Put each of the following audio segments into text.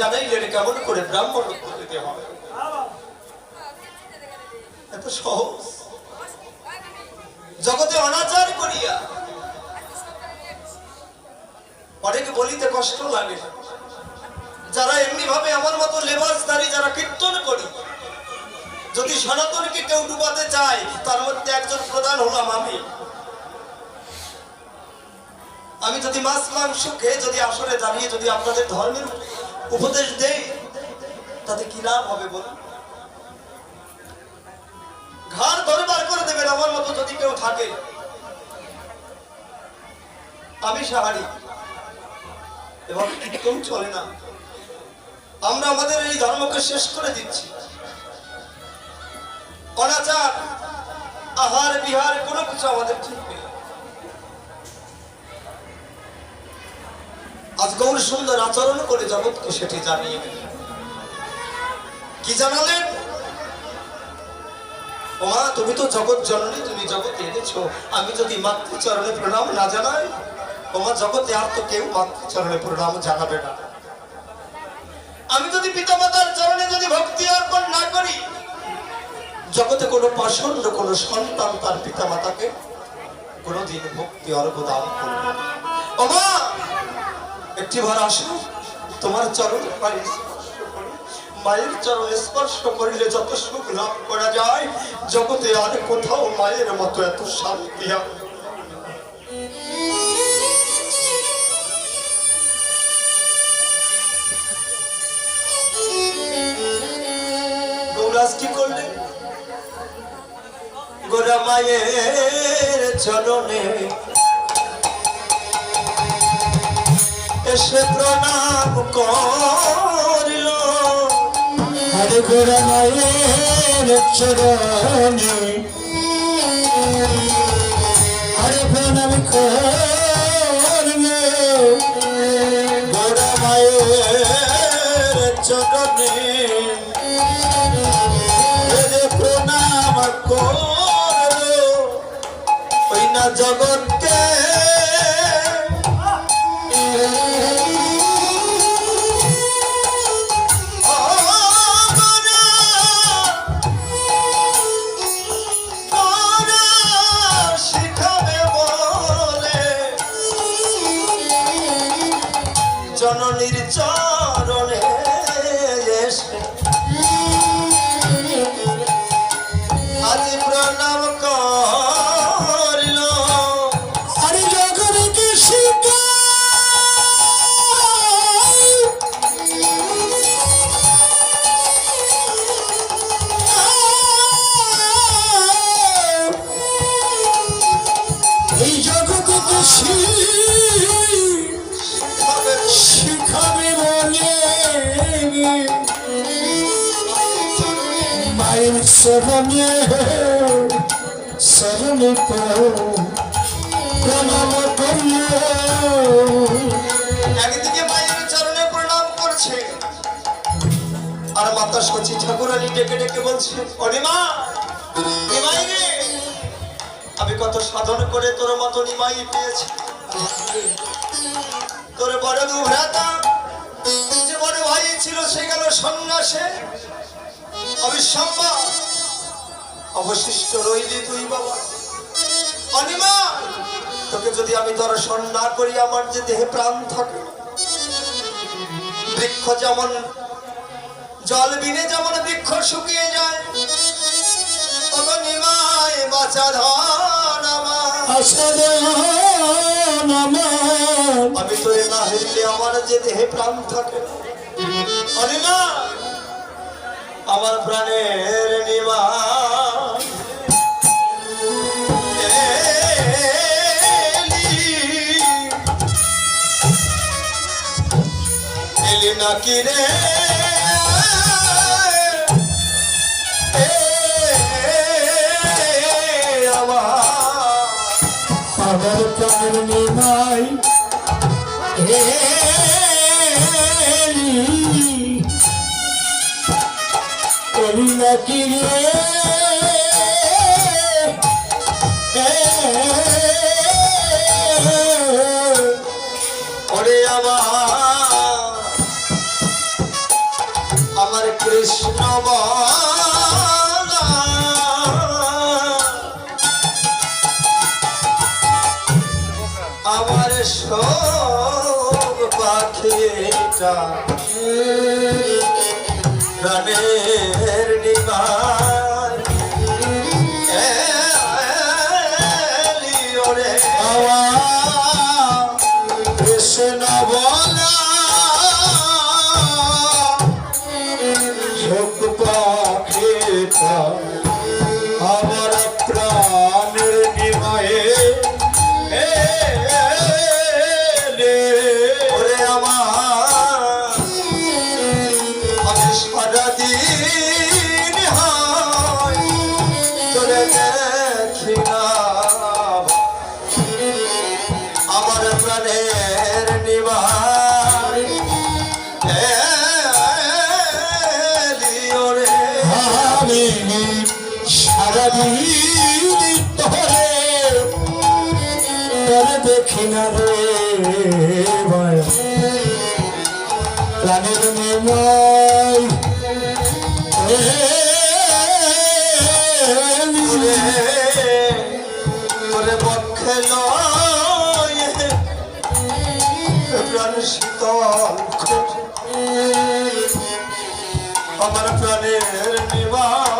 জানাইলেন কেমন করে ব্রাহ্মণ দিতে হবে। এত সহজ। জগতে অনাচার করিয়া। অনেকে বলিতে কষ্ট লাগে। যারা এমনি ভাবে আমার মতো লেবাসদারি, যারা কীর্তন করি, যদি সনাতনকে কেউ ডুবাতে চায়, তার মধ্যে একজন প্রধান হলাম আমি। আমি যদি মাছ, মাংস খেয়ে যদি আসরে দাঁড়িয়ে যদি আপনাদের ধর্মের উপদেশ দেই, তাতে কি লাভ হবে বলুন? ঘাড় ধরে বার করে দেবেন আমার মতো যদি কেউ থাকে। আমি সাহারি, এবং কীর্তন চলে না। আমরা আমাদের এই ধর্মকে শেষ করে দিচ্ছি। অনাচার, আহার, বিহার, কোনো কিছু আমাদের ঠিক নেই। আজ গৌর সুন্দর আচরণ করে জগৎকে সেটি জানিয়ে দিলেন কি জানালেন ওমা, তুমি তো জগৎ জননী, তুমি জগতে এনেছো। আমি যদি মাতৃচরণে প্রণাম না জানাই, ওমা, জগতে আর তো কেউ মাতৃচরণে প্রণাম জানাবে না। আমি যদি পিতামাতার চরণে যদি ভক্তি অর্পণ না করি, জগতে কোনো পাষণ্ড কোনো সন্তান তার পিতামাতাকে কোনোদিন ভক্তি অর্ঘ দান করবে। ওমা একটি বার আসো। তোমার চরণ পায়ে মায়ের চরণে স্পর্শ করিলে যত সুখ লাভ করা যায়। জগতে আর কোথাও মায়ের মতো এত শান্তি কি করলেন গোরা মায়ের চরণে এসে প্রণাম করিল। হরে গোরা মায়ের চরণে। হরে প্রণাম করলে গোরা মায়ের চরণে। প্রণাম করল। ওই না জগৎকে মায়ের শরণে শরণে প্রণাম একদিকে মায়ের চরণে প্রণাম করছে, আর মাতা সচি ঠাকুরানি ডেকে ডেকে বলছে অনিমা নিমাই রে, আমি কত সাধন করে তোর মতো নিমাই পেয়েছি। তোর বড় দুভ্রাতা, যে বড় ভাই ছিল, সে গেল সন্ন্যাসে। অবিসম্ভব। অবশিষ্ট রইলি তুই বাবা। অনিমা তোকে যদি আমি দর্শন না করি আমার যে দেহে প্রাণ থাকে বৃক্ষ যেমন জল বিনে যেমন বৃক্ষ শুকিয়ে যায় বাঁচা ধন। আমি তোরে না হইলে আমার যে দেহে প্রাণ থাকে। অনিমা আমার প্রাণের নিমা নাকি রে? আমার প্রাণ এলি। এলি নাকি রে? কৃষ্ণ আমার সব পাখিটা প্রাণের নিবার দেখি না রে প্রাণের নিমাই ওরে ওরে বক্ষে লয়ে প্রাণ শীতল। আমার প্রাণের নিবাই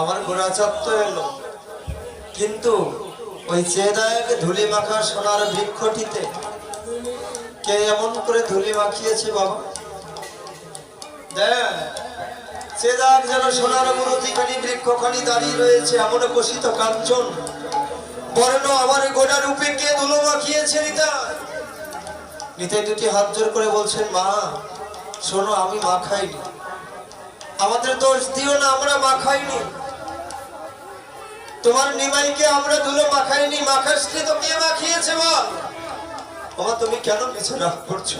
আমার ঘোড়া চাপ্ত এলো। কিন্তু ওই চেদায়কে ধুলি মাখা সোনার বৃক্ষটিতে কে এমন করে ধুলি মাখিয়েছে বাবা? চেদাক যেন সোনার মূর্তিখানি বৃক্ষখানি দাঁড়িয়ে রয়েছে এমন কষিত কাঞ্চন। বর্ণ আমার গোড়া রূপে কে ধুলো মাখিয়েছে নিতা নিতাই দুটি হাত জোর করে বলছেন, মা, শোনো, আমি মা খাইনি আমাদের দোষ দিও না, আমরা মাখাইনি। তোমার নিমাইকে আমরা ধুলো মাখাইনি, মাখাসনি তো কে মাখিয়েছে বল? বাবা তুমি কেন পিছু রাগ করছ?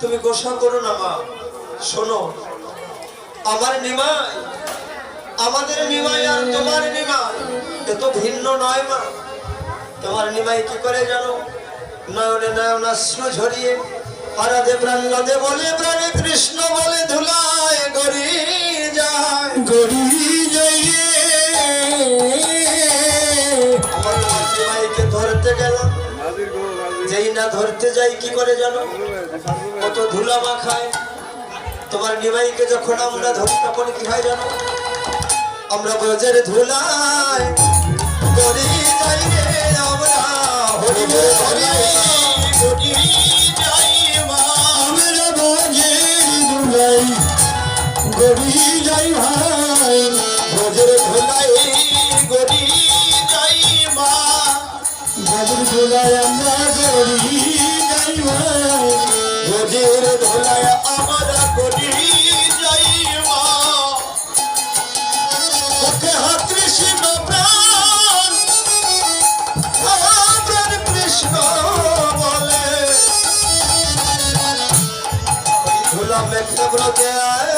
তুমি গোসা করো না, মা। শোনো, আমার নিমাই, আমাদের নিমাই আর তোমার নিমাই, এ তো ভিন্ন নয়, মা। তোমার নিমাই কি করে জানো? নয়নে নয়নাশ্রু ঝরিয়ে হারাদে প্রাণ নদে বলে প্রাণে কৃষ্ণ বলে ধুলায় গড়ি যায়। গড়ি যাইয়ে নিমাইকে ধরতে গেলাম যেই না ধরতে যাই কি করে জানো? কত ধুলা মাখায় তোমার নিমাইকে যখন আমরা ধরি তখন কি হয় জানো? আমরা ব্রজের ধুলায় করি যাই রে আমরা হরি হরি গড়ি যাই ভাই গজের ভোলাই গড়ি যাই মা। গজের ভোলাই আমরা গড়ি যাই ভাই গজের ভোলাই আমরা গড়ি যাই মা। ওকে হাতৃষ্ণ প্রাণ প্রাণ কৃষ্ণ বলে। ভোলা মেঘ ব্রতে আয়